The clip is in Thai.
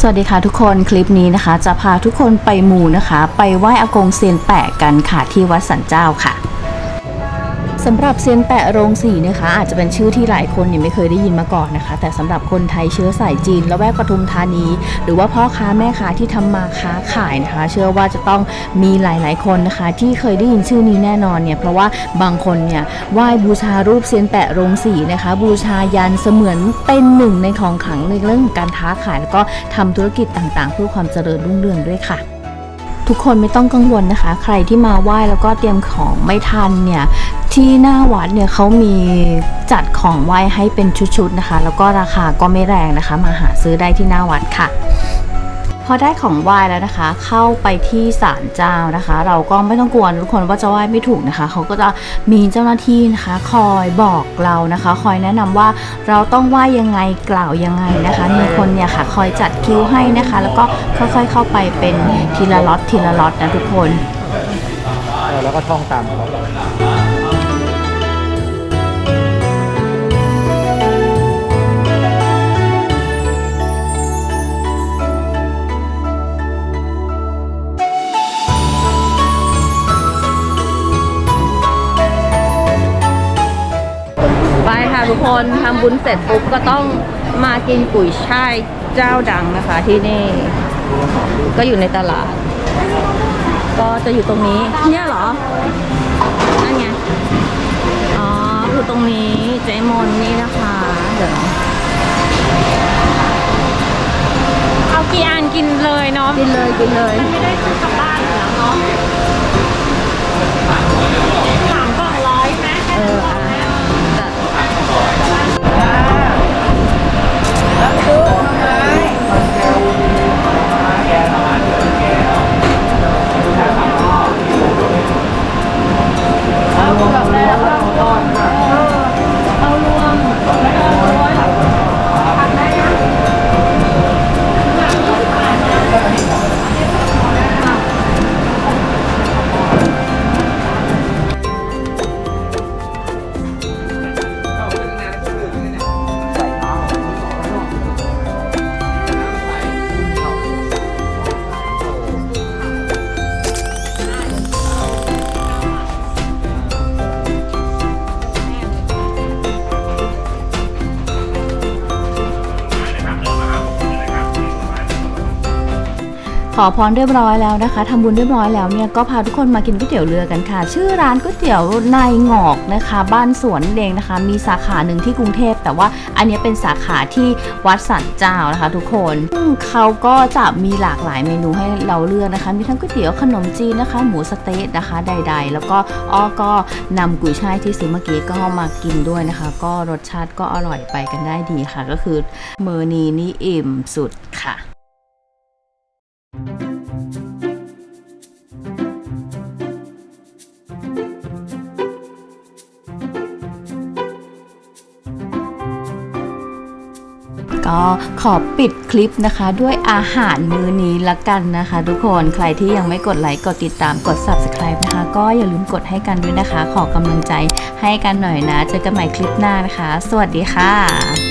สวัสดีค่ะทุกคนคลิปนี้นะคะ จะพาทุกคนไปหมู่นะคะ ไปไหว้อากงเซียนแปะกันค่ะที่วัดสันเจ้าค่ะ สำหรับเซียนแปะโรงสีนะคะ อาจจะเป็นชื่อที่หลายคนเนี่ยไม่เคยได้ยินมาก่อนนะคะ แต่สำหรับคนไทยเชื้อสายจีนและแวกปทุมธานี หรือว่าพ่อค้าแม่ค้าที่ทำมาค้าขายนะคะ เชื่อว่าจะต้องมีหลาย ๆ คนนะคะ ที่เคยได้ยินชื่อนี้แน่นอนเนี่ยเพราะว่าบางคนเนี่ยไหว้บูชารูปเซียนแปะโรงสีนะคะ บูชายันเสมือนเป็นหนึ่งในของขลังในเรื่องการค้าขาย แล้วก็ทำธุรกิจต่าง ๆ เพื่อความเจริญรุ่งเรืองด้วยค่ะ ทุกคนไม่ต้องกังวลนะคะ ใครที่มาไหว้แล้วก็เตรียมของไม่ทันเนี่ยที่หน้าวัดเนี่ยเขามีจัดของไหว้ให้เป็นชุดๆนะคะ แล้วก็ราคาก็ไม่แรงนะคะ มาหาซื้อได้ที่หน้าวัดค่ะ พอได้ของไหว้แล้วนะคะ เข้าไปที่ศาลเจ้านะคะ เราก็ไม่ต้องกลัวทุกคนว่าจะไหว้ไม่ถูกนะคะ เขาก็จะมีเจ้าหน้าที่นะคะ คอยบอกเรานะคะ คอยแนะนำว่าเราต้องไหว้ยังไงกล่าวยังไงนะคะ มีคนเนี่ยค่ะ คอยจัดคิวให้นะคะ แล้วก็ค่อยๆเข้าไปเป็นทีละล็อตทีละล็อตนะทุกคน แล้วก็ท่องตามเขา ทุกคนทำบุญเสร็จปุ๊บก็ต้องมากินกุ๋ยช่ายเจ้าดังนะคะที่นี่ ก็อยู่ในตลาด ก็จะอยู่ตรงนี้เนี่ยเหรอ นั่นไง อ๋อคือตรงนี้เจมอนนี่นะคะ เดี๋ยวเอากี่อันกินเลยเนาะกินเลยกินเลยไม่ได้ อพรเรียบร้อยแล้วนะคะทำบุญเรียบร้อยแล้วเนี่ยก็พาทุกคนมากินก๋วยเตี๋ยวเรือกันค่ะ ชื่อร้านก๋วยเตี๋ยวนายงอกนะคะ บ้านสวนเดงนะคะ มีสาขาหนึ่งที่กรุงเทพ แต่ว่าอันนี้เป็นสาขาที่วัดสันเจ้านะคะ ทุกคนเขาก็จะมีหลากหลายเมนูให้เราเลือกนะคะ มีทั้งก๋วยเตี๋ยวขนมจีนนะคะ หมูสเต๊ะนะคะใด ๆ แล้วก็อ้อก็นำกุยช่ายที่ซื้อเมื่อกี้ก็มากินด้วยนะคะ ก็รสชาติก็อร่อยไปกันได้ดีค่ะ ก็คือเมอร์นีนี่อิ่มสุดค่ะ ก็ขอปิดคลิปนะคะ ด้วยอาหารมื้อนี้ละกันนะคะ ทุกคนใครที่ยังไม่กดไลค์กดติดตามกด subscribe นะคะ ก็อย่าลืมกดให้กันด้วยนะคะ ขอกำลังใจให้กันหน่อยนะ เจอกันใหม่คลิปหน้านะคะ สวัสดีค่ะ